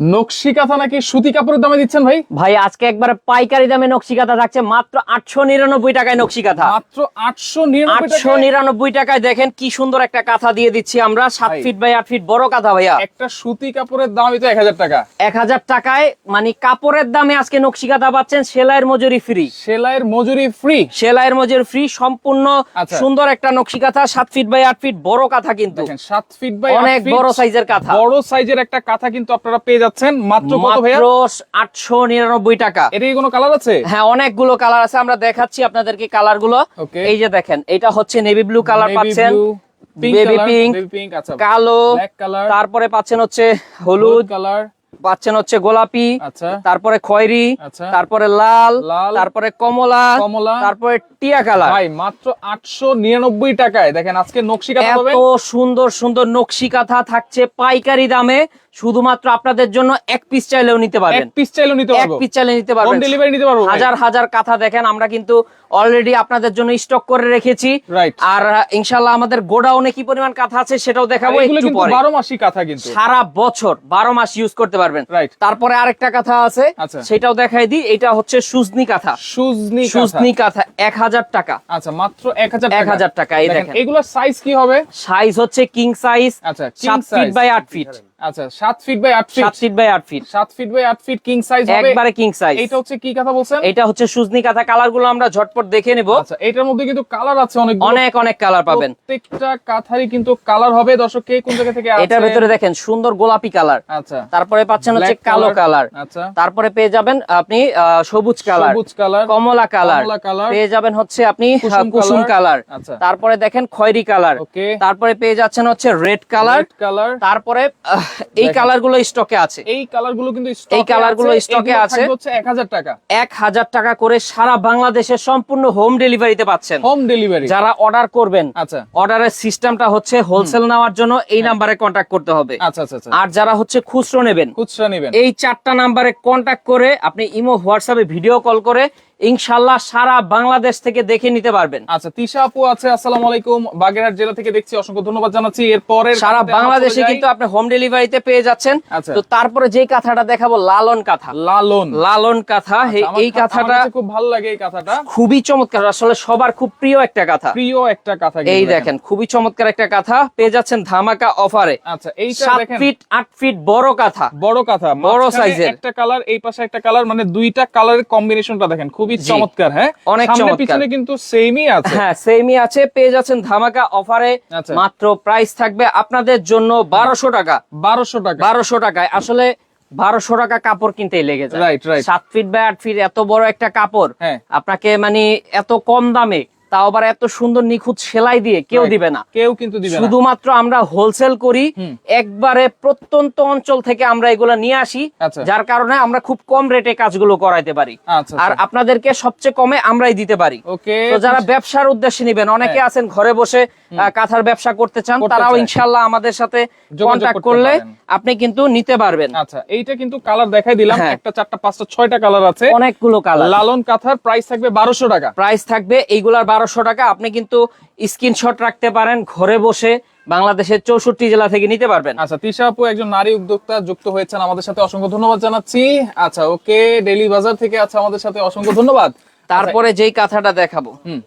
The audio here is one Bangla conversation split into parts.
নকশি কাঁথা নাকি সুতি কাপড়ের দামে দিচ্ছেন ভাই? ভাই আজকে একবার পাইকারি দামে নকশি কাঁথা থাকছে। মাত্র আটশো নিরানব্বই টাকায় নকশি কাঁথা মাত্র আটশো আটশো নিরানব্বই টাকায় দেখেন কি সুন্দর একটা কাঁথা দিয়ে দিচ্ছি আমরা। সাত ফিট বাই আট ফিট বড় কাঁথা ভাইয়া। একটা সুতি কাপড়ের দামই তো এক হাজার টাকা। এক হাজার টাকায় মানে কাপড়ের দামে আজকে নকশি কাঁথা পাচ্ছেন সেলাইয়ের মজুরি ফ্রি সেলাইয়ের মজুরি ফ্রি সেলাইয়ের মজুরি ফ্রি সম্পূর্ণ আচ্ছা। সুন্দর একটা নকশি কাঁথা সাত ফিট বাই আট ফিট বড় কাঁথা কিন্তু। সাত ফিট বাই অনেক বড় সাইজের কাঁথা। বড় সাইজের একটা কাঁথা কিন্তু আপনারা পেয়ে যাচ্ছেন মাত্র কত ভাইয়া? আটশো নিরানব্বই টাকা। এটা কি কোনো কালার আছে? হ্যাঁ অনেকগুলো কালার আছে আমরা দেখাচ্ছি আপনাদেরকে কালারগুলো এই যে দেখেন এটা হচ্ছে নেভি ব্লু কালার পাচ্ছেন। বেবি পিঙ্ক আচ্ছা কালো তারপরে পাচ্ছেন হচ্ছে হলুদ কালার পাচ্ছেন হচ্ছে গোলাপি আচ্ছা তারপরে খয়েরি আচ্ছা। তারপরে লাল লাল, তারপরে কমলা কমলা। তারপরে টিয়া কালার ভাই মাত্র আটশো নিরানব্বই টাকায় দেখেন আজকে নকশি কাঁথা এত সুন্দর সুন্দর নকশি কাঁথা থাকছে পাইকারি দামে। শুধুমাত্র আপনাদের জন্য এক পিস চাইলেও নিতে পারবেন। এক পিস চাইলেও নিতে এক পিস চাইলে নিতে পারবেন। হোম ডেলিভারি নিতে পারব হাজার হাজার কাঁথা দেখেন আমরা কিন্তু অলরেডি আপনাদের জন্য স্টক করে রেখেছি. আর আহ, ইনশাল্লাহ আমাদের গোডাউনে কি পরিমাণ কাঁথা আছে সেটাও দেখাবো একটু কিন্তু পরে। বারো মাসি কাঁথা কিন্তু। সারা বছর বারো মাস ইউজ করতে পারবেন. তারপরে আরেকটা কাঁথা আছে আচ্ছা। সেটাও দেখাই দিই এটা হচ্ছে সুজনি কাঁথা। সুজনি কাঁথা। সুজনি কাঁথা এক হাজার টাকা। আচ্ছা মাত্র এক হাজার এক হাজার টাকা, এই দেখেন। এগুলোর সাইজ কি হবে? সাইজ হচ্ছে কিং সাইজ আচ্ছা, king সাত ফিট বাই আট ফিট আচ্ছা feet by feet feet by feet সাত ফিট বাই আট ফিট কিং সাইজ হবে? একবারে কিং সাইজ এইটা হচ্ছে কি কথা বলছেন? এটা হচ্ছে সুজনি কাঁথা আমরা ঝটপট দেখে নেব। আচ্ছা এটার মধ্যে কিন্তু কালার আছে অনেক অনেক অনেক কালার পাবেন। প্রত্যেকটা কাঁথারই কিন্তু কালার হবে। দর্শক কে কোন জায়গা থেকে আছে? এটার ভেতরে দেখেন সুন্দর গোলাপি কালার। আচ্ছা। তারপরে পাচ্ছেন হচ্ছে কালো কালার। আচ্ছা। তারপরে পেয়ে যাবেন আপনি সবুজ কালার সবুজ কালার। কমলা কালার। কালার। পেয়ে যাবেন হচ্ছে আপনি কুসুম কালার। আচ্ছা। তারপরে দেখেন খয়েরি কালার। ওকে। তারপরে পেয়ে যাচ্ছেন হচ্ছে রেড কালার। কালার। তারপরে এই দেখেন। কালারগুলো স্টকে আছে। এই কালারগুলো কিন্তু এই colour গুলো stock আছে। হচ্ছে এক হাজার টাকা। এক হাজার টাকা করে সারা বাংলাদেশের সম্পূর্ণ হোম ডেলিভারিতে পাচ্ছেন। হোম ডেলিভারি যারা অর্ডার করবেন আচ্ছা। অর্ডারের সিস্টেমটা হচ্ছে হোলসেল নেওয়ার জন্য এই নাম্বারে কন্ট্যাক্ট করতে হবে। আচ্ছা আচ্ছা আচ্ছা। আর যারা হচ্ছে খুচরো নেবেন খুচরো নেবেন। এই চারটা নাম্বারে কন্ট্যাক্ট করে আপনি ইমো হোয়াটসঅ্যাপে ভিডিও কল করে ইনশাল্লাহ সারা বাংলাদেশ থেকে দেখে নিতে পারবেন। আচ্ছা তিশা আপু আছে আসসালামু আলাইকুম। বাগেরহাট জেলা থেকে দেখছি অসংখ্য ধন্যবাদ জানাচ্ছি। এরপরে সারা বাংলাদেশে কিন্তু আপনি হোম ডেলিভারিতে পেয়ে যাচ্ছেন। আচ্ছা। তো তারপরে যে কাঁথাটা দেখাবো লালন কাঁথা। লালন। লালন কাঁথা এই কা- আমার কাঁথাটা খুব ভালো লাগে এই কাঁথাটা। খুবই চমৎকার। আসলে সবার খুব প্রিয় একটা কাঁথা। প্রিয় একটা কাঁথা এই দেখেন। খুবই চমৎকার একটা কাঁথা। পেয়ে যাচ্ছেন ধামাকা অফারে। আচ্ছা এই সাত ফিট আট ফিট বড় কাঁথা। বড় কাঁথা। বড় size-এর। একটা কালার এই পাশে একটা কালার মানে দুইটা কালারের কম্বিনেশনটা দেখেন। খুবই চমৎকার হ্যাঁ? অনেক। পিছনে কিন্তু সেমই আছে। হ্যাঁ সেমই আছে পেয়ে যাচ্ছেন ধামাকা অফারে আচ্ছা। মাত্র প্রাইস থাকবে আপনাদের জন্য বারোশো টাকা। বারোশো টাকা। বারোশো টাকায়। আসলে বারোশো টাকা কাপড় কিনতে লেগে যায়. সাত ফিট বাই আট ফিট এত বড় একটা কাপড়। হ্যাঁ। আপনাকে মানে এত কম দামে তাও আবার এত সুন্দর নিখুঁত সেলাই দিয়ে কেউ দিবে না। কেউ কিন্তু দিবে শুধুমাত্র আমরা হোলসেল করি একবারে প্রত্যন্ত অঞ্চল থেকে আমরা এগুলো নিয়ে আসি আচ্ছা। যার কারণে আমরা খুব কম রেটে কাজগুলো করাইতে পারি। আচ্ছা, আর আচ্ছা। আপনাদেরকে সবচেয়ে কমে আমরাই দিতে পারি। তো যারা ব্যবসার উদ্দেশ্যে নিবেন অনেকে হ্যাঁ। আছেন ঘরে বসে কাঁথার ব্যবসা করতে চান তারাও ইনশাল্লাহ আমাদের সাথে কন্ট্যাক্ট করলে আপনি কিন্তু নিতে পারবেন। আচ্ছা এইটা কিন্তু কালার দেখাই দিলাম। হ্যাঁ। একটা চারটা পাঁচটা ছয়টা কালার আছে। অনেকগুলো কালার। লালন কাঁথার প্রাইস থাকবে বারোশো টাকা। প্রাইস থাকবে এইগুলার বারোশো টাকা। আপনি কিন্তু স্ক্রিনশট রাখতে পারেন ঘরে বসে বাংলাদেশের চৌষট্টি জেলা থেকে নিতে পারবেন। আচ্ছা তিশা আপু একজন নারী উদ্যোক্তা যুক্ত হয়েছেন আমাদের সাথে। অসংখ্য ধন্যবাদ জানাচ্ছি। আচ্ছা ওকে ডেলি বাজার থেকে আছে আমাদের সাথে। অসংখ্য ধন্যবাদ। তারপরে যেই কাঁথাটা দেখাবো। হুম।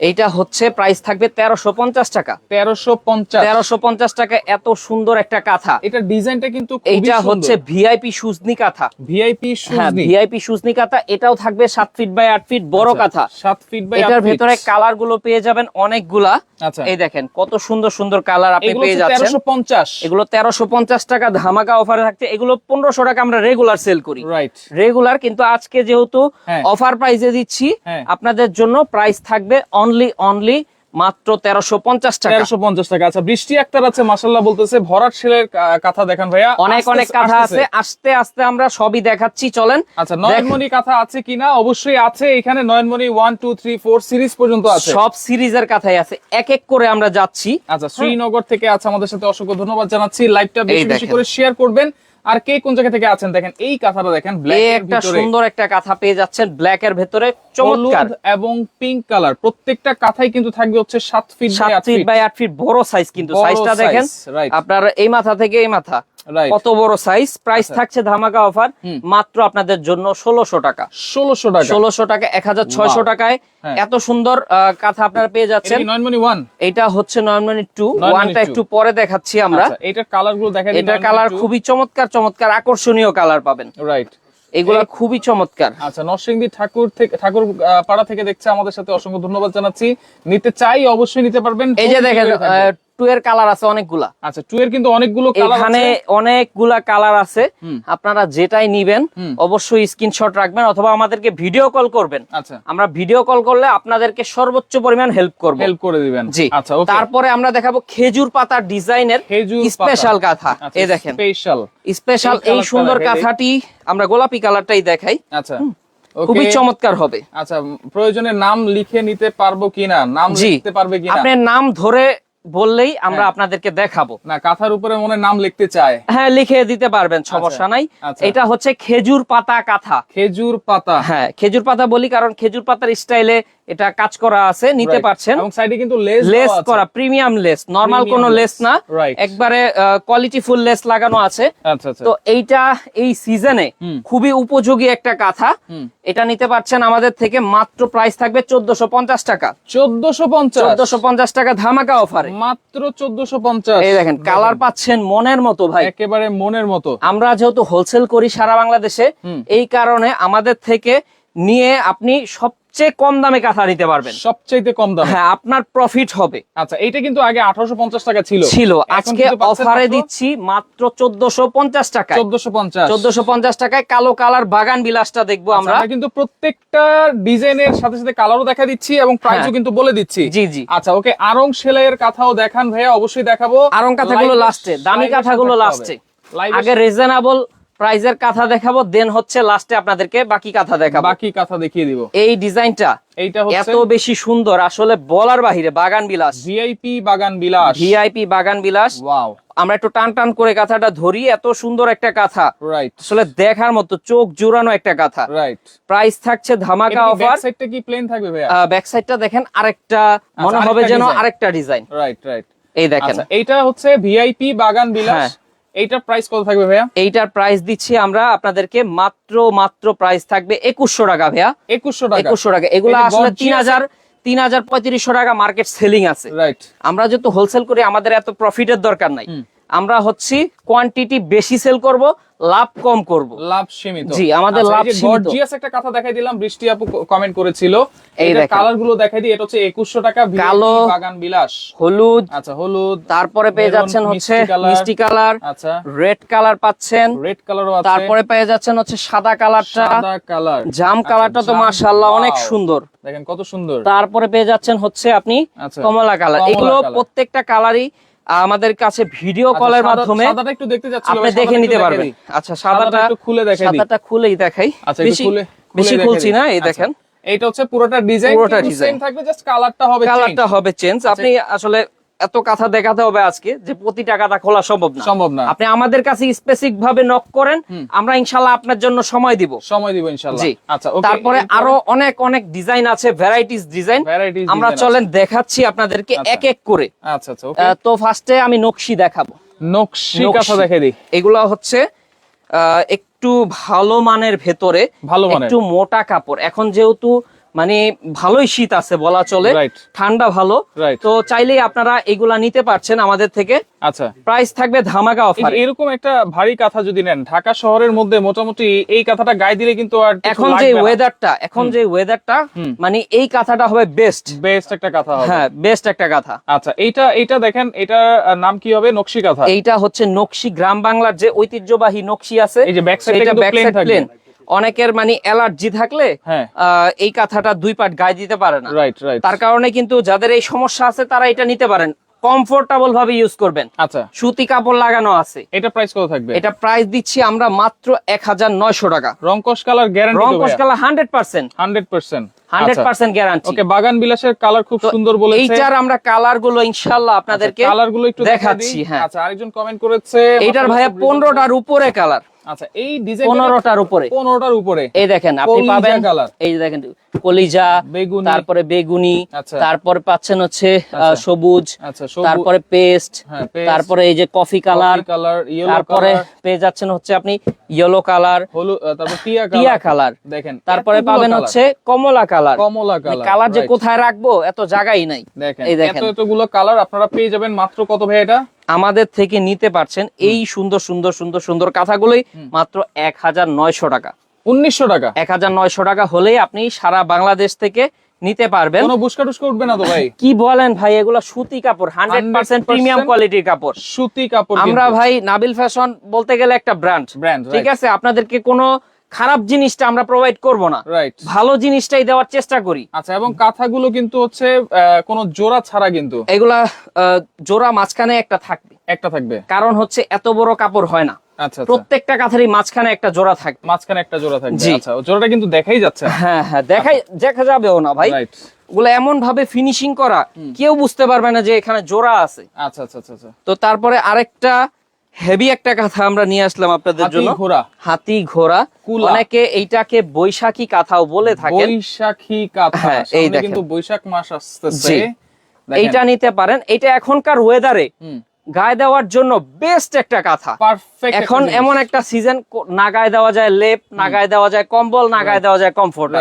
এইটা হচ্ছে প্রাইস থাকবে তেরোশো পঞ্চাশ টাকা। তেরোশো পঞ্চাশ। তেরোশো পঞ্চাশ টাকা এত সুন্দর একটা কাঁথা। এটা ডিজাইনটা কিন্তু এইটা হচ্ছে ভিআইপি সুজনি কাঁথা। ভিআইপি ভিআইপি সুজনি কাঁথা এটাও থাকবে সাত ফিট বাই আট ফিট বড় কাঁথা। সাত ফিট বাই এটার ভেতরে কালারগুলো পেয়ে যাবেন অনেকগুলা। আচ্ছা এই দেখেন কত সুন্দর সুন্দর কালার আপনি পেয়ে যাচ্ছেন। এগুলো তেরোশো পঞ্চাশ টাকা ধামাকা অফারে থাকছে। এগুলো পনেরোশো টাকা আমরা রেগুলার সেল করি। রাইট রেগুলার কিন্তু আজকে যেহেতু হ্যাঁ। অফার প্রাইসে দিচ্ছি হ্যাঁ। আপনাদের জন্য প্রাইস থাকবে অনলি অনলি মাত্র তেরোশো পঞ্চাশ টাকা। তেরোশো পঞ্চাশ টাকা। আচ্ছা বৃষ্টি আক্তার আছে মাসাল্লাহ বলতেছে ভরাট সেলের কাঁথা দেখান ভাইয়া। অনেক অনেক কাঁথা আছে আস্তে আস্তে আমরা সবই দেখাচ্ছি চলেন। আচ্ছা নয়নমণি কাঁথা আছে কিনা? অবশ্যই আছে এখানে Nayanmoni one two three four series পর্যন্ত আছে। সব সিরিজের কাথাই আছে এক এক করে আমরা যাচ্ছি। আচ্ছা শ্রীনগর থেকে আছে আমাদের সাথে অসংখ্য ধন্যবাদ জানাচ্ছি। লাইভটা বেশি বেশি করে শেয়ার করবেন। আর কে কোন জায়গা থেকে আছেন দেখেন এই কাঁথাটা দেখেন একটা সুন্দর একটা কাঁথা পেয়ে যাচ্ছেন ব্ল্যাক এর ভেতরে চমৎকার। এবং পিঙ্ক কালার প্রত্যেকটা কাঁথাই কিন্তু থাকবে হচ্ছে সাত ফিট বাই সাত আট ফিট বড় সাইজ কিন্তু। সাইজটা দেখেন আপনার এই মাথা থেকে এই মাথা. কত বড় সাইজ প্রাইস থাকছে ধামাকা অফার মাত্র আপনাদের জন্য ষোলোশো টাকা। ষোলোশো টাকা। ষোলোশো টাকা এক হাজার ছয়শো টাকায়। হ্যাঁ। এত সুন্দর কাঁথা আপনারা পেয়ে যাচ্ছেন। এটা হচ্ছে নয়নমণি টু ওয়ানটা একটু পরে দেখাচ্ছি আমরা। আচ্ছা এটার কালারগুলো দেখা এটার কালার খুবই চমৎকার চমৎকার আকর্ষণীয় কালার পাবেন। রাইট এগুলা খুবই চমৎকার। আচ্ছা নরসিংদী ঠাকুর থেকে ঠাকুর পাড়া থেকে দেখছে আমাদের সাথে। অসংখ্য ধন্যবাদ জানাচ্ছি। নিতে চাই অবশ্যই নিতে পারবেন। এই যে দেখেন। টু এর কালার আছে অনেকগুলা। আচ্ছা টু এর কিন্তু অনেকগুলো এখানে অনেকগুলা কালার আছে। আপনারা যেটাই নিবেন। অবশ্যই স্ক্রিনশট রাখবেন অথবা আমাদেরকে ভিডিও কল করবেন। আচ্ছা। আমরা ভিডিও কল করলে আপনাদেরকে সর্বোচ্চ পরিমাণ হেল্প করব। হেল্প করে দিবেন। জি। আচ্ছা ওকে তারপরে আমরা দেখাবো খেজুর পাতার ডিজাইনের খেজুর স্পেশাল কাঁথা। এই দেখেন। স্পেশাল স্পেশাল এই এই সুন্দর কাঁথাটি আমরা গোলাপি কালারটাই দেখাই। আচ্ছা খুবই চমৎকার হবে। আচ্ছা প্রয়োজনে নাম লিখে নিতে পারব কিনা? নাম লিখতে পারবে কিনা? আপনার নাম ধরে বললেই আমরা হ্যাঁ। আপনাদেরকে দেখাবো। না কাঁথার উপরে মনে নাম লিখতে চায়। হ্যাঁ লিখে দিতে পারবেন সমস্যা নাই। আচ্ছা। এটা হচ্ছে খেজুর পাতা কাঁথা। খেজুর পাতা। হ্যাঁ খেজুর পাতা বলি কারণ খেজুর পাতার স্টাইলে এটা কাজ করা আছে নিতে পারছেন। এবং সাইডে কিন্তু লেস লেস করা প্রিমিয়াম লেস নরমাল কোনো লেস না. একবারে কোয়ালিটি ফুল লেস লাগানো আছে। আচ্ছা আচ্ছা। তো এইটা এই সিজনে খুবই উপযোগী একটা কাঁথা। এটা নিতে পারছেন আমাদের থেকে মাত্র প্রাইস থাকবে চোদ্দশো পঞ্চাশ টাকা। চোদ্দশো পঞ্চাশ। চোদ্দশো পঞ্চাশ টাকা ধামাকা অফারে মাত্র চোদ্দশো পঞ্চাশ। এই দেখেন কালার পাচ্ছেন মনের মতো ভাই। একেবারে মনের মতো। আমরা যেহেতু হোলসেল করি সারা বাংলাদেশে এই কারণে আমাদের থেকে নিয়ে আপনি সবচেয়ে কম দামে কাঁথা নিতে পারবেন। সবচাইতে কম দাম? হ্যাঁ আপনার প্রফিট হবে। আচ্ছা এইটা কিন্তু আগে আঠারোশো পঞ্চাশ টাকা ছিল। ছিল। আজকে অফারে দিচ্ছি মাত্র চোদ্দশো পঞ্চাশ টাকায়। চোদ্দশো পঞ্চাশ। চোদ্দশো পঞ্চাশ টাকায় কালো কালার বাগান বিলাসটা দেখব আমরা। আমরা কিন্তু প্রত্যেকটা ডিজাইনের সাথে সাথে কালারও দেখা দিচ্ছি এবং প্রাইসও হ্যাঁ। কিন্তু বলে দিচ্ছি। জি জি। আচ্ছা ওকে আরং সেলাইয়ের কথাও দেখান ভাইয়া অবশ্যই দেখাবো। আরং কাঁথাগুলো লাস্টে দামি কাঁথাগুলো লাস্টে আগে রিজনেবল প্রাইজের কাঁথা দেখাবো দেন হচ্ছে লাস্টে আপনাদেরকে বাকি কাঁথা দেখাবো। বাকি কথা দেখিয়ে দিব। এই ডিজাইনটা এইটা এত বেশি সুন্দর আসলে বলার বাহিরে বাগান বিলাস। ভিআইপি বাগান বিলাস। ভিআইপি বাগান বিলাস। ওয়াও আমরা একটু টান টান করে কাঁথাটা ধরি এত সুন্দর একটা কাঁথা। রাইট আসলে দেখার মতো চোখ জোড়ানো একটা কাঁথা। রাইট প্রাইস থাকছে ধামাকা অফার ব্যাক সাইডটা কি প্লেন থাকবে ভাইয়া? ব্যাক সাইডটা দেখেন আরেকটা মনে হবে যেন আরেকটা ডিজাইন রাইট রাইট এই দেখেন। আচ্ছা এইটা হচ্ছে ভিআইপি বাগান বিলাস। হ্যাঁ। এইটার প্রাইস কত থাকবে ভাইয়া? এইটার প্রাইস দিচ্ছি আমরা আপনাদেরকে মাত্র মাত্র প্রাইস থাকবে একুশশো টাকা ভাইয়া। একুশশো টাকা। একুশশো টাকা। এগুলো আসলে তিন হাজার তিন হাজার পঁয়ত্রিশশো টাকা মার্কেট সেলিং আছে। রাইট আমরা যেহেতু হোলসেল করি আমাদের এত প্রফিটের দরকার নাই। আমরা হচ্ছি কোয়ান্টিটি বেশি সেল করব লাভ কম করব। লাভ সীমিত। জি, আমাদের লাভ সীমিত। গর্জিয়াস একটা কথা দেখাই দিলাম বৃষ্টি আপু কমেন্ট করেছিল। এই কালারগুলো দেখাই দিই এটা হচ্ছে একুশশো টাকা কালো, বাগান বিলাস। হলুদ আচ্ছা হলুদ তারপরে পেয়ে যাচ্ছেন হচ্ছে মিষ্টি কালার। আচ্ছা। রেড কালার পাচ্ছেন। রেড কালারও আছে। তারপরে পেয়ে যাচ্ছেন হচ্ছে সাদা কালারটা সাদা কালার জাম কালারটা তো মাশাআল্লাহ অনেক সুন্দর। দেখেন কত সুন্দর। তারপরে পেয়ে যাচ্ছেন হচ্ছে আপনি আচ্ছা। কমলা কালার এগুলো প্রত্যেকটা কালারই আমাদের কাছে ভিডিও আচ্ছা, কলের মাধ্যমে সাদাটা একটু দেখতে আপনি দেখে নিতে পারবেন। আচ্ছা সাদাটা একটু খুলে দেখেন সাদাটা খুলেই দেখাই। আচ্ছা বেশি খুলে খুলে বেশি খুলছি না এই আচ্ছা, দেখেন। এইটা হচ্ছে পুরোটা ডিজাইন পুরোটা পুরোটা ডিজাইন থাকবে জাস্ট কালারটা হবে কালারটা হবে চেঞ্জ আচ্ছা। আপনি আসলে এত কথা দেখাতে হবে আজকে যে প্রতি টাকাটা খোলা সম্ভব না। সম্ভব না। আপনি আমাদের কাছে স্পেসিফিক ভাবে নক করেন আমরা ইনশাল্লাহ আপনার জন্য সময় দিব। সময় দিব ইনশাআল্লাহ জি। আচ্ছা ওকে তারপরে আরও অনেক অনেক ডিজাইন আছে ভ্যারাইটিস ডিজাইন আমরা চলেন দেখাচ্ছি আপনাদেরকে আচ্ছা। এক এক করে। আচ্ছা আচ্ছা ওকে তো ফার্স্টে আমি নকশি দেখাবো। নকশি। কথা দেখাই দিই। এগুলা হচ্ছে আহ, একটু ভালো মানের ভেতরে ভালো। একটু মোটা কাপড়। এখন যেহেতু মানে ভালোই শীত আছে বলা চলে। ঠান্ডা ভালো. তো চাইলেই আপনারা এগুলা নিতে পারছেন আমাদের থেকে। আচ্ছা। প্রাইস থাকবে ধামাকা অফার। এরকম একটা ভারী কাঁথা যদি নেন ঢাকা শহরের মধ্যে মোটামুটি এই কাঁথাটা গায়ে দিলে কিন্তু আর এখন যে ওয়েদারটা এখন যে ওয়েদারটা মানে এই কাঁথাটা হবে বেস্ট বেস্ট একটা কাঁথা হ্যাঁ বেস্ট একটা কাঁথা। আচ্ছা এইটা এইটা দেখেন এটা নাম কি হবে? নকশি কাঁথা। এইটা হচ্ছে নকশি গ্রাম বাংলার যে ঐতিহ্যবাহী নকশি আছে এই যে back side টা অনেকের মানে অ্যালার্জি থাকলে হ্যাঁ। এই কাঁথাটা দুই পাট গায়ে দিতে পারে না। রাইট রাইট তার কারণে কিন্তু যাদের এই সমস্যা আছে তারা এটা নিতে পারেন। কমফোর্টেবল ভাবে ইউজ করবেন। আচ্ছা। সুতি কাপড় লাগানো আছে। এটা প্রাইস কত থাকবে? এটা প্রাইস দিচ্ছি আমরা মাত্র এক হাজার নয়শো টাকা। রংকশ কালার গ্যারান্টি রং তো কসকালা hundred percent hundred percent hundred percent guarantee okay বাগান বিলাসের কালার খুব সুন্দর বলেছে। এইটার আমরা কালারগুলো ইনশাল্লাহ আপনাদেরকে কালারগুলো একটু দেখাচ্ছি হ্যাঁ। আচ্ছা আরেকজন কমেন্ট করেছে এইটার ভাইয়া পনেরোটার উপরে কালার আচ্ছা এই ডিজাইন পনেরোটার উপরে। পনেরোটার উপরে। এই দেখেন আপনি পাবেন এই দেখেন কলিজা বেগুনি। তারপরে বেগুনি। তারপরে পাচ্ছেন হচ্ছে। সবুজ আচ্ছা তারপরে পেস্ট হ্যাঁ, তারপরে এই যে কফি কালার কালার তারপরে পেয়ে যাচ্ছেন হচ্ছে আপনি ইয়েলো কালার তারপর টিয়া কালার। দেখেন তারপরে পাবেন হচ্ছে কমলা কালার। কমলা কালার কালার যে কোথায় রাখব এত জায়গাই নাই। দেখেন এই এত দেখেন এতগুলো কালার আপনারা পেয়ে যাবেন মাত্র কত ভাই এটা? আমাদের থেকে নিতে পারছেন এই সুন্দর সুন্দর সুন্দর সুন্দর কাঁথাগুলোই মাত্র এক হাজার নয়শো টাকা। উনিশশো টাকা? এক হাজার নয়শো টাকা হলেই আপনি সারা বাংলাদেশ থেকে নিতে পারবেন। কোনো বুসকা টুসকা উঠবে না তো ভাই? কি বলেন ভাই এগুলো সুতি কাপড় হান্ড্রেড পার্সেন্ট 100% প্রিমিয়াম কোয়ালিটির কাপড়। সুতি কাপড় আমরা ভাই নাবিল ফ্যাশন বলতে গেলে একটা ব্র্যান্ড। ব্র্যান্ড ঠিক আছে আপনাদেরকে কোনো খারাপ জিনিসটা আমরা প্রোভাইড করব না। রাইট ভালো জিনিসটাই দেওয়ার চেষ্টা করি। আচ্ছা এবং কাঁথাগুলো কিন্তু হচ্ছে কোনো জোড়া ছাড়া কিন্তু। এগুলা জোড়া মাঝখানে একটা থাকবে। একটা থাকবে। কারণ হচ্ছে এত বড় কাপড় হয় না। আচ্ছা আচ্ছা। প্রত্যেকটা কাঁথারই মাঝখানে একটা জোড়া থাকবে। মাঝখানে একটা জোড়া থাকবে। আচ্ছা জোড়াটা কিন্তু দেখাই যাচ্ছে হ্যাঁ হ্যাঁ দেখাই দেখা যাবেও না ভাই। রাইট ওগুলো এমন ভাবে ফিনিশিং করা কেউ বুঝতে পারবে না যে এখানে জোড়া আছে। আচ্ছা আচ্ছা আচ্ছা আচ্ছা। তো তারপরে আরেকটা হেভি একটা কথা আমরা নিয়ে আসলাম আপনাদের জন্য। ঘোড়া। হাতি ঘোড়া। অনেকে এইটাকে বৈশাখী কাঁথাও বলে থাকে বৈশাখী কাঁথা। হ্যাঁ, এই কিন্তু বৈশাখ মাস আসতেছে। এইটা নিতে পারেন। এটা এখনকার ওয়েদারে হুম। গায়ে দেওয়ার জন্য বেস্ট একটা কাঁথা। এখন এমন একটা সিজন না গায়ে দেওয়া যায় লেপ না গায়ে দেওয়া যায় কম্বল না গায়ে দেওয়া যায় কমফোর্ট.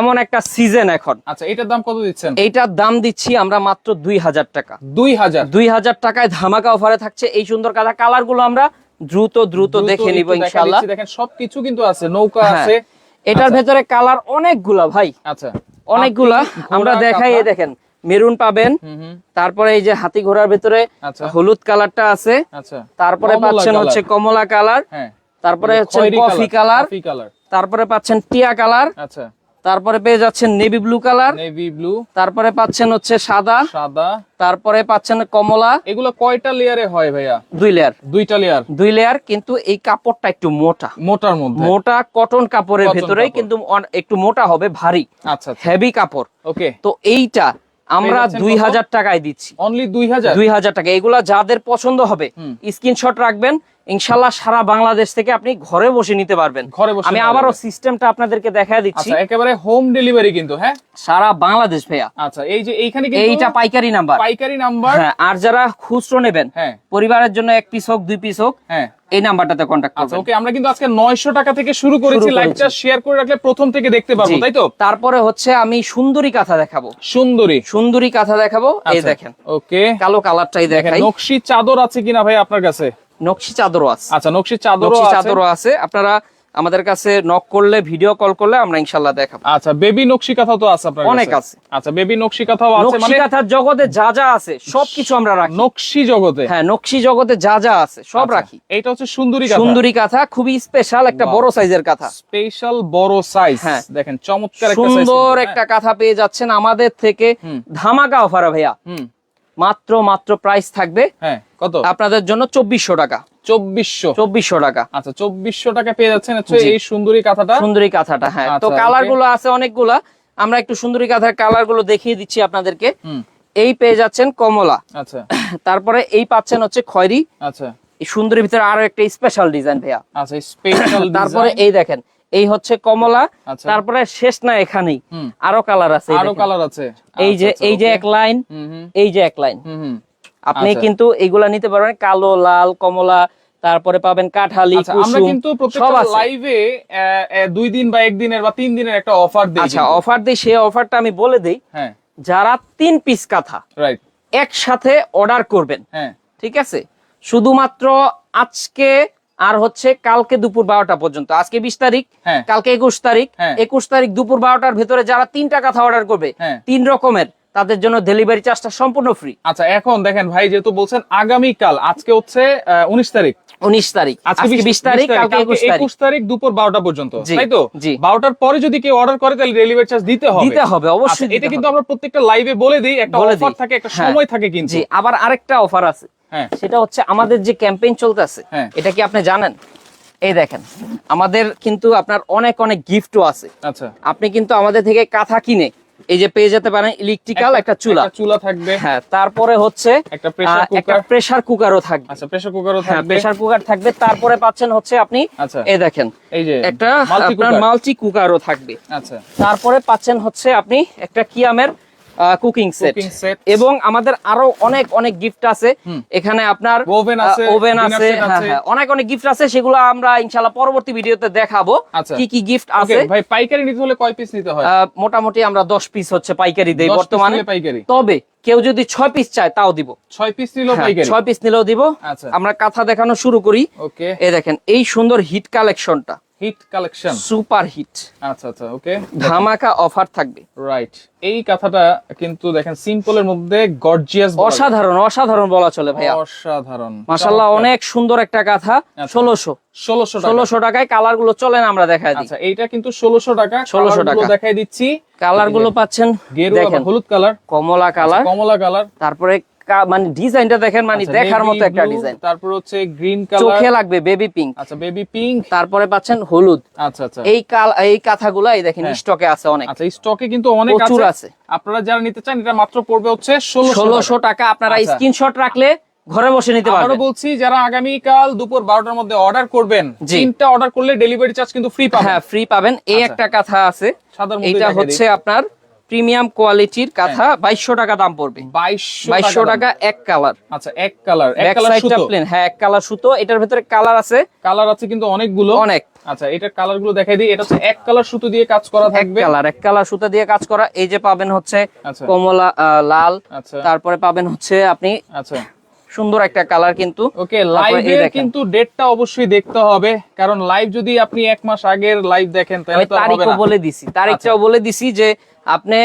এমন একটা সিজন এখন। আচ্ছা এটার দাম কত দিচ্ছেন? এইটার দাম দিচ্ছি আমরা মাত্র দুই হাজার টাকা। দুই হাজার? দুই হাজার টাকায় ধামাকা অফারে থাকছে। এই সুন্দর কাঁথা কালারগুলো আমরা দ্রুত দ্রুত দেখে নিব ইনশাল্লাহ দেখেন সবকিছু কিন্তু আছে নৌকা হ্যাঁ। আছে। এটার ভেতরে কালার অনেকগুলা ভাই। আচ্ছা। অনেকগুলা আমরা দেখাই দেখেন। মেরুন পাবেন। তারপরে এই যে হাতি ঘোড়ার ভেতরে আচ্ছা। হলুদ কালারটা আছে। আচ্ছা। তারপরে পাচ্ছেন হচ্ছে কমলা কালার। হ্যাঁ। তারপরে হচ্ছে কফি কালার তারপরে পাচ্ছেন টিয়া কালার। আচ্ছা। তারপরে পেয়ে যাচ্ছেন navy blue colour. Navy blue. তারপরে পাচ্ছেন হচ্ছে সাদা। সাদা। তারপরে পাচ্ছেন কমলা। এগুলো কয়টা লেয়ারে হয় ভাইয়া? দুই লেয়ার। দুইটা লেয়ার? দুই লেয়ার কিন্তু এই কাপড়টা একটু মোটা। মোটার মধ্যে? মোটা কটন কাপড়ের ভেতরে কিন্তু একটু মোটা হবে ভারী। আচ্ছা হেভি কাপড়। ওকে তো এইটা আমরা দুই হাজার টাকায় দিচ্ছি। অনলি দুই হাজার? দুই হাজার টাকা। এগুলা যাদের পছন্দ হবে। স্ক্রিনশট রাখবেন ইনশাল্লাহ সারা বাংলাদেশ থেকে আপনি ঘরে বসে নিতে পারবেন। ঘরে বসে আমি আবারও। সিস্টেমটা আপনাদেরকে দেখা দিচ্ছি। আচ্ছা একেবারে হোম ডেলিভারি কিন্তু হ্যাঁ? সারা বাংলাদেশ ভাইয়া। আচ্ছা এই যে এইখানে কিন্তু এইটা পাইকারি নাম্বার পাইকারি নাম্বার হ্যাঁ আর যারা খুচরো নেবেন হ্যাঁ। পরিবারের জন্য এক পিস হোক দুই পিস হোক হ্যাঁ। এই নাম্বারটাতে কন্ট্যাক্ট আচ্ছা করবেন। ওকে আমরা কিন্তু আজকে নয়শো টাকা থেকে শুরু করেছি লাইভটা শেয়ার করে রাখলে প্রথম থেকে দেখতে পারব জি। তাই তো? তারপরে হচ্ছে আমি সুন্দরী কাঁথা দেখাবো। সুন্দরী। সুন্দরী কাঁথা দেখাবো এই দেখেন। ওকে কালো কালারটাই দেখাই। নকশি চাদর আছে কিনা ভাই আপনার কাছে? নকশি চাদরও আছে। আচ্ছা নকশি চাদরও আছে। চাদরও আছে। আপনারা আমাদের কাছে নক করলে ভিডিও কল করলে আমরা ইনশাল্লাহ দেখাবো। আচ্ছা বেবি নকশি কথা তো আছে আপনার অনেক আছে। আচ্ছা বেবি নকশি কথাও আছে নকশি মানে কাঁথার জগতে যা যা আছে সবকিছু আমরা রাখি। নকশি জগতে? হ্যাঁ নকশি জগতে যা যা আছে সব আচ্ছা, রাখি। এটা হচ্ছে সুন্দরী কথা। সুন্দরী কাঁথা খুবই স্পেশাল একটা বড় সাইজের কাঁথা। স্পেশাল বড় সাইজ হ্যাঁ। দেখেন চমৎকার একটা সুন্দর একটা কাঁথা পেয়ে যাচ্ছেন আমাদের থেকে ধামাকা অফার ভাইয়া। হ্যাঁ। হুম। মাত্র মাত্র প্রাইস থাকবে হ্যাঁ কত? আপনাদের জন্য চব্বিশশো টাকা। চব্বিশশো? চব্বিশশো টাকা। আচ্ছা চব্বিশশো টাকা পেয়ে যাচ্ছেন এই সুন্দরী কথাটা? সুন্দরী কাঁথাটা হ্যাঁ। তো আচ্ছা, কালারগুলো আছে অনেকগুলা। আমরা একটু সুন্দরী কাঁথার কালারগুলো দেখিয়ে দিচ্ছি আপনাদেরকে। এই পেয়ে যাচ্ছেন কমলা। আচ্ছা। তারপরে এই পাচ্ছেন হচ্ছে খয়রি। আচ্ছা। এই সুন্দরীর ভিতরে আরও একটা স্পেশাল ডিজাইন ভাইয়া। আচ্ছা স্পেশাল তারপরে এই দেখেন এই হচ্ছে কমলা আচ্ছা। তারপরে শেষ না এখানেই। আরও কালার আছে আরও কালার আছে। এই যে আচ্ছা, এই যে এক লাইন এই যে এক লাইন আপনি আচ্ছা। কিন্তু এইগুলা নিতে পারবেন। কালো লাল কমলা তারপরে পাবেন কাঠালি আচ্ছা আমরা কিন্তু প্রত্যেকটা লাইভে দুই দিন বা একদিনের বা তিন দিনের একটা অফার দিই আচ্ছা অফার দিই সেই অফারটা আমি বলে দিই। হ্যাঁ। যারা তিন পিস কাঁথা রাইট একসাথে অর্ডার করবেন হ্যাঁ। ঠিক আছে? শুধুমাত্র আজকে আর হচ্ছে কালকে দুপুর বারোটা পর্যন্ত আজকে বিশ তারিখ হ্যাঁ। কালকে একুশ তারিখ হ্যাঁ। একুশ তারিখ দুপুর বারোটার ভেতরে যারা তিনটা কথা অর্ডার করবে হ্যাঁ। তিন রকমের তাদের জন্য ডেলিভারি চার্জটা সম্পূর্ণ ফ্রি আচ্ছা এখন দেখেন ভাই যেহেতু বলছেন আগামী কাল আজকে হচ্ছে উনিশ তারিখ। উনিশ তারিখ। আজকে বিশ তারিখ কালকে একুশ তারিখ। দুপুর বারোটা পর্যন্ত তাই তো। বারোটার পরে যদি কেউ অর্ডার করে তাহলে ডেলিভারি চার্জ দিতে হবে। দিতে হবে আচ্ছা, অবশ্যই এটা কিন্তু আমরা প্রত্যেকটা লাইভে বলে দিই একটা অফার থাকে একটা হ্যাঁ। সময় থাকে কিন্তু। জি আবার আরেকটা অফার আছে। হ্যাঁ। সেটা হচ্ছে আমাদের যে ক্যাম্পেইন চলতেছে হ্যাঁ। এটা কি আপনি জানেন? এই দেখেন আমাদের কিন্তু আপনার অনেক অনেক গিফটও আছে। আচ্ছা। আপনি কিন্তু আমাদের থেকে কাঁথা কিনে এই যে পেয়ে যেতে পারেন ইলেকট্রিক্যাল একটা চুলা। চুলা থাকবে। হ্যাঁ তারপরে হচ্ছে একটা প্রেসার কুকার প্রেসার কুকারও থাকবে। আচ্ছা প্রেসার কুকারও হ্যাঁ থাকবে। প্রেসার কুকার থাকবে। তারপরে পাচ্ছেন হচ্ছে আপনি আচ্ছা। এই দেখেন এই যে একটা মাল্টি আপনার কুকার মাল্টি কুকারও থাকবে। আচ্ছা। তারপরে পাচ্ছেন হচ্ছে আপনি একটা কিয়ামের কুকিং সেট কুকিং সেট এবং আমাদের আরও অনেক অনেক গিফট আছে। এখানে আপনার Oven আছে, ওভেন আছে হ্যাঁ। হ্যাঁ অনেক অনেক গিফট আছে সেগুলো আমরা ইনশাআল্লাহ পরবর্তী ভিডিওতে দেখাবো আচ্ছা। কি কি গিফট আছে। ভাই পাইকারি নিতে হলে কয় পিস নিতে হয়? মোটামুটি আমরা দশ পিস হচ্ছে পাইকারি দেই বর্তমানে। তবে কেউ যদি ছয় পিস চায় তাও দিব। ছয় পিস নিলেও হ্যাঁ, ছয় পিস নিলেও দিব। আচ্ছা। আমরা কাঁথা দেখানো শুরু করি। ওকে এই দেখেন এই সুন্দর হিট কালেকশনটা হিট কালেকশন সুপার হিট আচ্ছা আচ্ছা ওকে ধামাকা অফার থাকবে। রাইট এই কথাটা কিন্তু দেখেন সিম্পলের মধ্যে গর্জিয়াস অসাধারণ অসাধারণ বলা চলে ভাইয়া। অসাধারণ। মাসাল্লাহ অনেক সুন্দর একটা কাঁথা। ষোলোশো। ষোলোশো টাকা। ষোলোশো টাকায় কালারগুলো চলেন আমরা দেখাই দিই। আচ্ছা এইটা কিন্তু ষোলোশো টাকা। 1600 colour গুলো টাকা। দেখাই দিচ্ছি। কালারগুলো পাচ্ছেন দেখেন। হলুদ কালার কমলা কালার কমলা কালার তারপরে মানে ডিজাইনটা দেখেন মানে দেখার মতো একটা ডিজাইন তারপর হচ্ছে গ্রিন কালার চোখে লাগবে বেবি পিঙ্ক আচ্ছা বেবি পিঙ্ক তারপরে পাচ্ছেন হলুদ। আচ্ছা আচ্ছা। এই কাল এই কাঁথাগুলো এই দেখেন স্টকে আছে অনেক। আচ্ছা স্টকে কিন্তু অনেক প্রচুর আছে। আপনারা যারা নিতে চান এটা মাত্র পড়বে হচ্ছে ষোলোশো টাকা। আপনারা আচ্ছা। স্ক্রিনশট রাখলে ঘরে বসে নিতে পারবেন। বলছি যারা আগামীকাল দুপুর বারোটার মধ্যে অর্ডার করবেন। তিনটা অর্ডার করলে ডেলিভারি চার্জ কিন্তু ফ্রি পাবেন। হ্যাঁ ফ্রি পাবেন। এই আচ্ছা। একটা কাঁথা আছে। এটা হচ্ছে আপনার প্রিমিয়াম কোয়ালিটির কাঁথা বাইশশো টাকা দাম পড়বে। বাইশশো টাকা এক কালার। আচ্ছা এক কালার। এক কালার সুতো? প্লেন হ্যাঁ এক কালার সুতো। এটার ভেতরে কালার আছে। কালার আছে কিন্তু অনেকগুলো। অনেক। আচ্ছা এটার কালারগুলো দেখাই দিই। এটা হচ্ছে এক কালার সুতো দিয়ে কাজ করা থাকবে। কালার এক কালার সুতা দিয়ে কাজ করা। এই যে পাবেন হচ্ছে আচ্ছা। কমলা লাল। আচ্ছা। তারপরে পাবেন হচ্ছে আপনি আচ্ছা। সুন্দর একটা কালার কিন্তু। ওকে লাইভে কিন্তু ডেটটা অবশ্যই দেখতে হবে। কারণ লাইভ যদি আপনি এক মাস আগের লাইভ দেখেন তাহলে তারিখও বলে দিছি। তারিখটাও আচ্ছা। বলে দিছি যে আপনি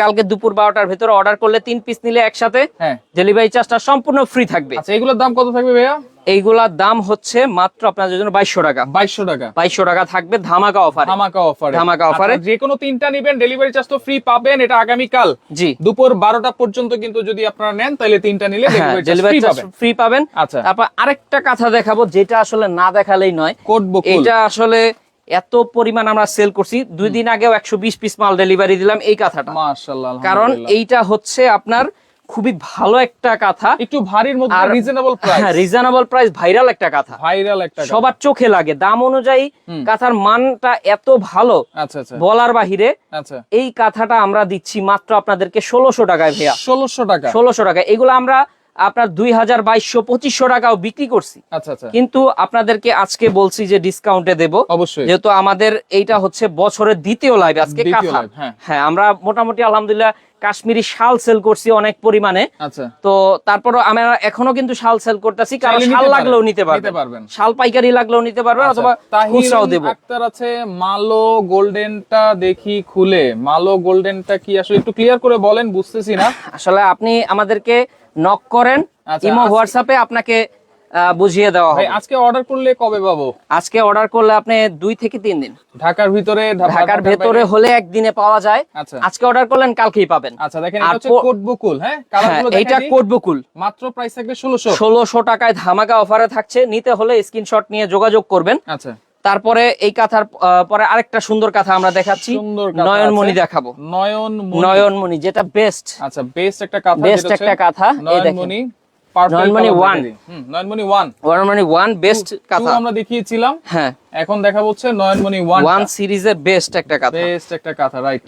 কালকে দুপুর বারোটার ভেতরে অর্ডার করলে তিন পিস নিলে একসাথে হ্যাঁ। ডেলিভারি চার্জটা সম্পূর্ণ ফ্রি থাকবে। আচ্ছা এগুলোর দাম কত থাকবে ভাইয়া? এইগুলার দাম হচ্ছে মাত্র আপনাদের জন্য বাইশশো টাকা। বাইশশো টাকা। বাইশশো টাকা থাকবে ধামাকা অফার ধামাকা অফার ধামাকা offer-এ। যে কোনো তিনটা নিবেন ডেলিভারি চার্জ তো ফ্রি পাবেন এটা আগামীকাল। জি। দুপুর বারোটা পর্যন্ত কিন্তু যদি আপনারা নেন তাহলে তিনটা নিলে হ্যাঁ ডেলিভারি চার্জ ফ্রি পাবেন। আচ্ছা। তারপর আরেকটা কথা দেখাবো যেটা আসলে না দেখালেই নয়। কোড বকুল। এটা আসলে এত পরিমাণ আমরা সেল করছি। দুই দিন আগেও একশো বিশ পিস মাল ডেলিভারি দিলাম এই কাঁথাটা। কারণ এইটা হচ্ছে আপনার খুবই ভালো একটা কাঁথা। একটু ভারীর মধ্যে রিজনেবল প্রাইস হ্যাঁ রিজনেবল প্রাইস ভাইরাল একটা কাঁথা। ভাইরাল একটা সবার চোখে লাগে। দাম অনুযায়ী। কাঁথার মানটা এত ভালো আচ্ছা আচ্ছা। বলার বাহিরে আচ্ছা। এই কাঁথাটা আমরা দিচ্ছি মাত্র আপনাদেরকে ষোলোশো টাকায় ভাইয়া। ষোলোশো টাকা। ষোলোশো টাকা এগুলো আমরা আপনার দুই হাজার বাইশশো পঁচিশশো টাকাও বিক্রি করছি। আচ্ছা আচ্ছা। কিন্তু আপনাদেরকে আজকে বলছি যে ডিসকাউন্টে দেব। অবশ্যই। যেহেতু আমাদের এইটা হচ্ছে বছরের দ্বিতীয় লাইভ আজকে হ্যাঁ। হ্যাঁ আমরা মোটামুটি আলহামদুলিল্লাহ কাশ্মীরি শাল সেল করছি অনেক পরিমাণে। আচ্ছা। তো তারপরও আমরা এখনও কিন্তু শাল সেল করতেছি কারণ শাল লাগলেও নিতে পারবেন। শাল পাইকারি লাগলেও নিতে পারবেন অথবা খুচরাও দেব। আছে মালো গোল্ডেনটা দেখি খুলে। মালো গোল্ডেনটা কি আসলে একটু ক্লিয়ার করে বলেন বুঝতেছি না। আসলে আপনি আমাদেরকে নক করেন আচ্ছা, ইমো হোয়াটসঅ্যাপে আপনাকে বুঝিয়ে দেওয়া হবে। আজকে অর্ডার করলে কবে পাবো? আজকে অর্ডার করলে আপনি দুই থেকে তিন দিন। ঢাকার ভিতরে ঢাকার ভেতরে হলে একদিনে পাওয়া যায়। আচ্ছা। আজকে অর্ডার করলেন কালকেই পাবেন। আচ্ছা দেখেন এটা হচ্ছে কোড বকুল হ্যাঁ? হ্যাঁ দিই। কোড বকুল। মাত্র প্রাইস থাকবে 1600 ষোলোশো টাকায় ধামাকা অফারে থাকছে। নিতে হলে স্ক্রিনশট নিয়ে যোগাযোগ করবেন। আচ্ছা। তারপরে এই কাঁথার পরে আরেকটা সুন্দর কাঁথা আমরা দেখাচ্ছি। নয়নমণি দেখাবো। নয়ন নয়নমণি যেটা বেস্ট আচ্ছা বেস্ট একটা কাঁথা বেস্ট একটা কথা এই দেখুন। Nayanmoni purple Nayanmoni colour one। দেখাই নয়নমণি 1 নয়নমণি ওয়ান বেস্ট কাঁথা। আমরা দেখিয়েছিলাম। হ্যাঁ। এখন দেখা হচ্ছে নয়নমণি 1 ওয়ান সিরিজের বেস্ট একটা কাঁথা। বেস্ট একটা কাঁথা রাইট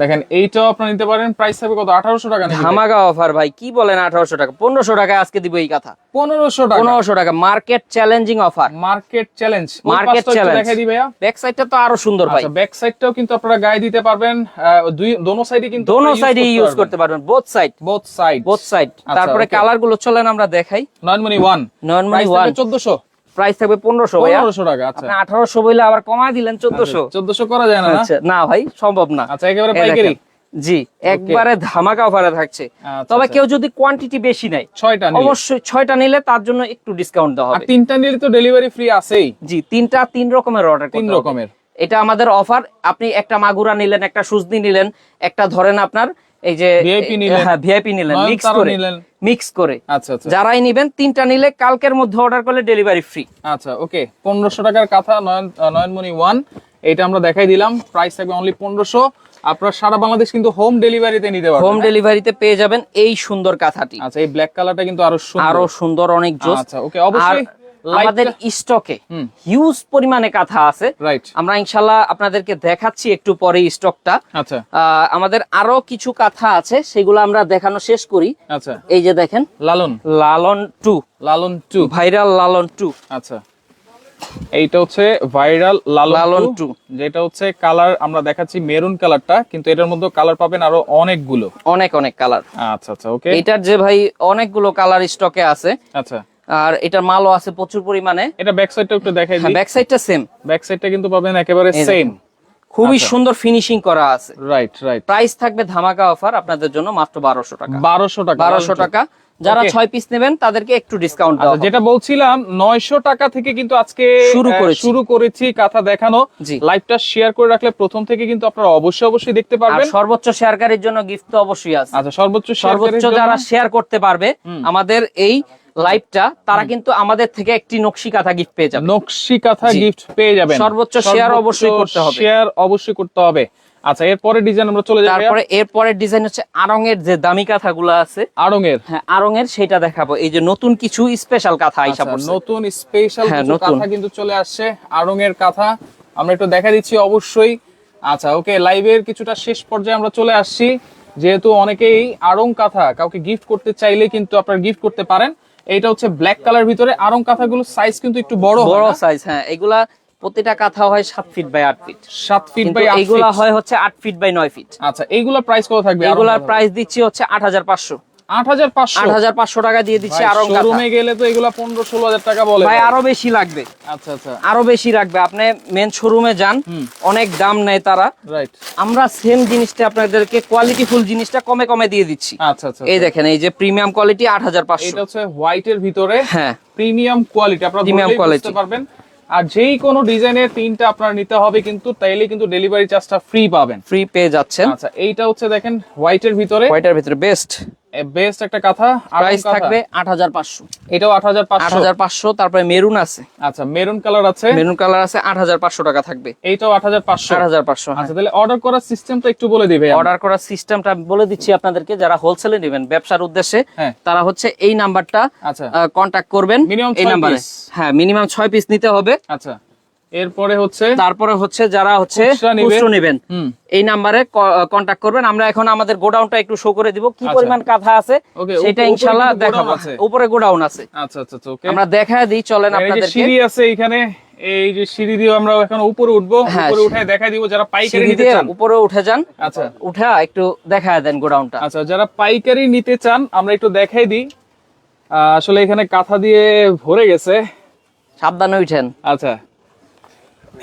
দেখেন এইটাও আপনারা নিতে পারেন। প্রাইস থাকবে কত? 1800 টাকা ধামাকা অফার ভাই কি বলেন আঠারোশো টাকা? পনেরোশো টাকা আজকে দিব এই কাঁথা। 1500 টাকা। পনেরোশো টাকা market challenging offer market challenge Market challenge। দেখাই দিই ভাইয়া। ব্যাক সাইডটা তো আরও সুন্দর ভাই। আচ্ছা ব্যাক সাইডটাও কিন্তু আপনারা গায়ে দিতে পারবেন। দুই দোনো সাইডে কিন্তু দোনো সাইডে ইউজ করতে পারবেন। Both side both side both side তারপরে কালারগুলো চলেন আমরা দেখাই। নয়নমণি 1 নয়নমণি প্রাইস ওয়ান থাকবে 1400 প্রাইস থাকবে পনেরোশো 1500 টাকা আচ্ছা। আঠারোশো বইলে আবার কমায় দিলেন চোদ্দশো। 1400 করা যায় না না? আচ্ছা না ভাই সম্ভব না। আচ্ছা একেবারে পাইকারি? জি একবারে ধামাকা অফারে থাকছে। আচ্ছা, তবে আচ্ছা। কেউ যদি কোয়ান্টিটি বেশি নেয় ছয়টা অবশ্যই ছয়টা নিলে তার জন্য একটু ডিসকাউন্ট দেওয়া আর হবে। তিনটা নিলে তো ডেলিভারি ফ্রি আছেই। জি তিনটা তিন রকমের অর্ডার তিন রকমের। এটা আমাদের অফার আপনি একটা মাগুরা নিলেন একটা সুজনি নিলেন একটা ধরেন আপনার এই যে VIP নিলেন। হ্যাঁ ভিআইপি নিলেন মিক্স করে। নিলেন। মিক্স করে। আচ্ছা আচ্ছা। যারাই নিবেন তিনটা নিলে কালকের মধ্যে অর্ডার করলে ডেলিভারি ফ্রি আচ্ছা ওকে পনেরোশো টাকার কাঁথা নয়ন নয়নমণি ওয়ান এটা আমরা দেখাই দিলাম। প্রাইস থাকবে অনলি পনেরোশো। আপনার সারা বাংলাদেশ কিন্তু হোম ডেলিভারিতে নিতে পারবেন। হোম ডেলিভারিতে পেয়ে যাবেন এই সুন্দর কাঁথাটি। আচ্ছা এই ব্ল্যাক কালারটা কিন্তু আরও সুন্দর। আরও সুন্দর অনেক জোস। আচ্ছা ওকে অবশ্যই। আমাদের স্টকে হিউজ পরিমাণে কাঁথা আছে। রাইট আমরা ইনশাল্লাহ আপনাদেরকে দেখাচ্ছি একটু পরে স্টকটা আচ্ছা। আমাদের আরও কিছু কাঁথা আছে সেগুলো আমরা দেখানো শেষ করি। আচ্ছা। এই যে দেখেন Lalon. Lalon two. Lalon two. Viral Lalon two. আচ্ছা। এইটা হচ্ছে ভাইরাল লালন লালন 2, টু। যেটা হচ্ছে কালার আমরা দেখাচ্ছি মেরুন কালারটা কিন্তু এটার মধ্যে কালার পাবেন আরও অনেকগুলো। অনেক অনেক কালার। আচ্ছা আচ্ছা ওকে। এটার যে ভাই অনেকগুলো কালার স্টকে আছে। আচ্ছা। আর এটার মালও আছে প্রচুর পরিমাণে। এটা ব্যাক সাইডটা একটু দেখাই দিই। ব্যাক সাইডটা সেম ব্যাক সাইডটা কিন্তু পাবেন একেবারে সেম খুবই আচ্ছা। সুন্দর ফিনিশিং করা আছে। রাইট রাইট প্রাইস থাকবে ধামাকা অফার আপনাদের জন্য মাত্র বারোশো টাকা। বারোশো টাকা বারোশো টাকা। যারা Okay. ছয় পিস নেবেন তাদেরকে একটু ডিসকাউন্ট আচ্ছা যেটা বলছিলাম নয়শো টাকা থেকে কিন্তু আজকে শুরু করেছি। শুরু করেছি কাঁথা দেখানো। লাইভটা শেয়ার করে রাখলে প্রথম থেকে কিন্তু আপনারা অবশ্যই অবশ্যই দেখতে পারবেন। আর সর্বোচ্চ শেয়ারকারীর জন্য গিফট তো অবশ্যই আছে। আচ্ছা সর্বোচ্চ সর্বোচ্চ যারা শেয়ার করতে পারবে আমাদের এই লাইভটা তারা কিন্তু আমাদের থেকে একটি নকশি কাঁথা গিফট পেয়ে যাবে। নকশি কাঁথা গিফট পেয়ে যাবেন। সর্বোচ্চ share অবশ্যই করতে হবে। শেয়ার অবশ্যই করতে হবে। আচ্ছা এরপরে ডিজাইন আমরা চলে যাব তারপরে এরপরের ডিজাইন হচ্ছে আরঙের যে দামি কাঁথাগুলো আছে আড়ঙের। হ্যাঁ আরঙের সেটা দেখাবো। এই যে নতুন কিছু স্পেশাল কাঁথা আইসা আচ্ছা, পড়ছে। নতুন স্পেশাল হ্যাঁ, কিছু কাঁথা কিন্তু চলে আসছে আড়ঙের কাঁথা। আমরা একটু দেখা দিচ্ছি অবশ্যই। আচ্ছা ওকে লাইভের কিছুটা শেষ পর্যায়ে আমরা চলে আসছি। যেহেতু অনেকেই আড়ং কাঁথা কাউকে গিফট করতে চাইলে কিন্তু আপনারা গিফট করতে পারেন। এইটা হচ্ছে ব্ল্যাক কালার ভিতরে। আরং কাঁথাগুলো সাইজ কিন্তু একটু বড় বড় সাইজ হ্যাঁ। এগুলা প্রতিটা কাঁথা হয় সাত ফিট বাই আট ফিট সাত ফিট বাই এগুলা হয় হচ্ছে আট ফিট বাই নয় ফিট আচ্ছা এইগুলা প্রাইস কত থাকবে? এগুলার প্রাইস দিচ্ছি হচ্ছে আট হাজার পাঁচশো। হাজার পাঁচশো। আট হাজার পাঁচশো আট হাজার পাঁচশো টাকা দিয়ে দিচ্ছি আরং শোরুমে গেলে তো এগুলা পনেরো ষোলো হাজার টাকা বলে ভাই আরও বেশি লাগবে। আচ্ছা আচ্ছা। আরও বেশি রাখবে আপনি মেন শোরুমে যান অনেক দাম নেয় তারা। রাইট আমরা সেম জিনিসটা আপনাদেরকে কোয়ালিটি ফুল জিনিসটা কমে কমে দিয়ে দিচ্ছি। আচ্ছা আচ্ছা এই দেখেন এই যে প্রিমিয়াম কোয়ালিটি এটা হচ্ছে হোয়াইটের ভিতরে হ্যাঁ। প্রিমিয়াম কোয়ালিটি আপনারা। বুঝতে পারবেন। আর যেই কোনো ডিজাইনের তিনটা আপনার নিতে হবে কিন্তু তাইলে কিন্তু ডেলিভারি চার্জটা ফ্রি পাবেন। ফ্রি পেয়ে যাচ্ছেন। আচ্ছা এইটা হচ্ছে দেখেন হোয়াইটের ভিতরে। হোয়াইটের ভিতরে বেস্ট বেস্ট একটা কাঁথা প্রাইস থাকবে আট হাজার পাঁচশো। এটাও আট হাজার আট পাঁচশো হাজার পাঁচশো তারপরে মেরুন আছে। আচ্ছা মেরুন কালার আছে? মেরুন কালার আছে আট হাজার পাঁচশো টাকা থাকবে। এইটাও আট হাজার পাঁচশো? আট হাজার পাঁচশো আচ্ছা তাহলে অর্ডার করার সিস্টেমটা একটু বলে দিবে অর্ডার করার সিস্টেমটা বলে দিচ্ছি আপনাদেরকে যারা হোলসেলে নেবেন ব্যবসার উদ্দেশ্যে হ্যাঁ। তারা হচ্ছে এই নাম্বারটা আচ্ছা। কন্ট্যাক্ট করবেন এই নাম্বারে হ্যাঁ মিনিমাম ছয় পিস নিতে হবে। আচ্ছা। এরপরে হচ্ছে তারপরে হচ্ছে যারা হচ্ছে খুচরো নেবেন। এই নাম্বারে কন্ট্যাক্ট করবেন। আমরা এখন আমাদের গোডাউনটা একটু শো করে দিব। কি আচ্ছা। পরিমাণ কাঁথা আছে সেটা ইনশাআল্লাহ দেখাবো। উপরে গোডাউন আছে। আচ্ছা আচ্ছা আচ্ছা ওকে। আমরা দেখায় দিই চলেন আপনাদেরকে। সিঁড়ি আছে এখানে এই যে সিঁড়ি দিয়ে আমরা এখন উপরে উঠবো। হ্যাঁ, উপরে উঠে দেখাই দিব যারা পাইকারি নিতে চান। উপরে উঠে যান। আচ্ছা। উঠে একটু দেখায় দেন গোডাউনটা। আচ্ছা যারা পাইকারি নিতে চান আমরা একটু দেখাই দিই। আহ, আসলে এখানে কাঁথা দিয়ে ভরে গেছে। সাবধানে উঠেন। আচ্ছা।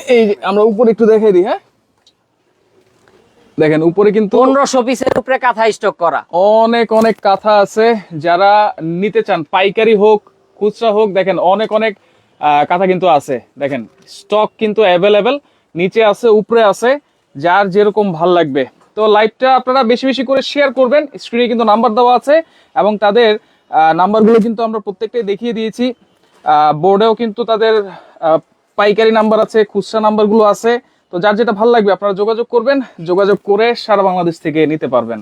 এই আমরা উপরে একটু দেখাই দিই হ্যাঁ? দেখেন উপরে কিন্তু পনেরোশো পিসের উপরে কাঁথা স্টক করা। অনেক অনেক কাঁথা আছে। যারা নিতে চান পাইকারি হোক খুচরা হোক দেখেন অনেক অনেক কাঁথা কিন্তু আছে। দেখেন স্টক কিন্তু অ্যাভেলেবেল নিচে আছে উপরে আছে যার যেরকম ভালো লাগবে। তো লাইভটা আপনারা বেশি বেশি করে শেয়ার করবেন। স্ক্রিনে কিন্তু নাম্বার দেওয়া আছে এবং তাদের নাম্বারগুলো কিন্তু আমরা প্রত্যেকটাই দেখিয়ে দিয়েছি। বোর্ডেও কিন্তু তাদের আহ, পাইকারি নাম্বার আছে, খুচরা নাম্বারগুলো আছে। তো যার যেটা ভালো লাগবে আপনারা যোগাযোগ করবেন, যোগাযোগ করে সারা বাংলাদেশ থেকে নিতে পারবেন।